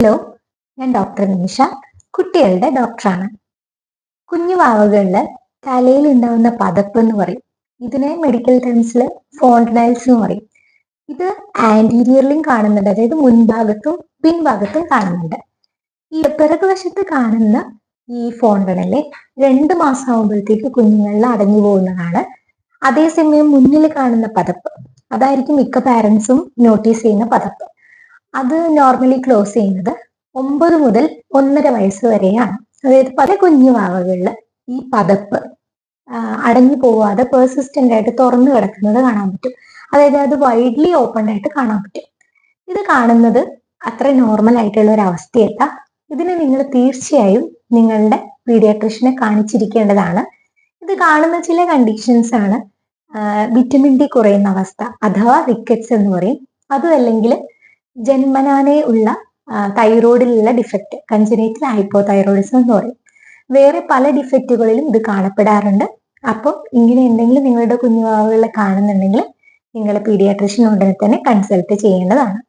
Hello ഞാൻ doctor നിമിഷ. കുട്ടികളുടെ ഡോക്ടറാണ്. കുഞ്ഞു വാവകളിൽ തലയിൽ ഉണ്ടാവുന്ന പതപ്പ് എന്ന് പറയും. ഇതിനെ മെഡിക്കൽ ടേംസിൽ ഫോണ്ടനൈൽസ് എന്ന് പറയും. ഇത് ആന്റീരിയറിലും കാണുന്നുണ്ട്. അതായത് മുൻഭാഗത്തും പിൻഭാഗത്തും കാണുന്നുണ്ട്. ഈ പിറകുവശത്ത് കാണുന്ന ഈ ഫോണ്ടനൽ രണ്ട് മാസം ആകുമ്പോഴത്തേക്ക് കുഞ്ഞുങ്ങളിൽ അടഞ്ഞു പോകുന്നതാണ്. അതേസമയം മുന്നിൽ കാണുന്ന പതപ്പ്. അതായിരിക്കും മിക്ക പാരൻസും നോട്ടീസ് ചെയ്യുന്ന പതപ്പ്. അത് നോർമലി ക്ലോസ് ചെയ്യുന്നത് ഒമ്പത് മുതൽ ഒന്നര വയസ്സ് വരെയാണ്. അതായത് പല കുഞ്ഞു വാവകളിൽ ഈ പതപ്പ് അടഞ്ഞു പോവാതെ പെർസിസ്റ്റന്റ് ആയിട്ട് തുറന്നു കിടക്കുന്നത് കാണാൻ പറ്റും. അതായത് അത് വൈഡ്ലി ഓപ്പൺഡ് ആയിട്ട് കാണാൻ പറ്റും. ഇത് കാണുന്നത് അത്ര നോർമൽ ആയിട്ടുള്ള ഒരു അവസ്ഥയല്ല. ഇതിനെ നിങ്ങൾ തീർച്ചയായും നിങ്ങളുടെ പീഡിയാട്രിഷനെ കാണിച്ചിരിക്കേണ്ടതാണ്. ഇത് കാണുന്ന ചില കണ്ടീഷൻസ് ആണ് വിറ്റമിൻ ഡി കുറയുന്ന അവസ്ഥ അഥവാ റിക്കറ്റ്സ് എന്ന് പറയും. അതും അല്ലെങ്കിൽ ജന്മനാനേ ഉള്ള തൈറോയിഡിലുള്ള ഡിഫക്റ്റ് കഞ്ചനേറ്റൽ ഹൈപ്പോ തൈറോയിഡിസം എന്ന് പറയും. വേറെ പല ഡിഫക്റ്റുകളിലും ഇത് കാണപ്പെടാറുണ്ട്. അപ്പോൾ ഇങ്ങനെ എന്തെങ്കിലും നിങ്ങളുടെ കുഞ്ഞുവാവുകളെ കാണുന്നുണ്ടെങ്കിൽ നിങ്ങളെ പീഡിയാട്രിഷ്യൻ ഉടനെ തന്നെ കൺസൾട്ട് ചെയ്യേണ്ടതാണ്.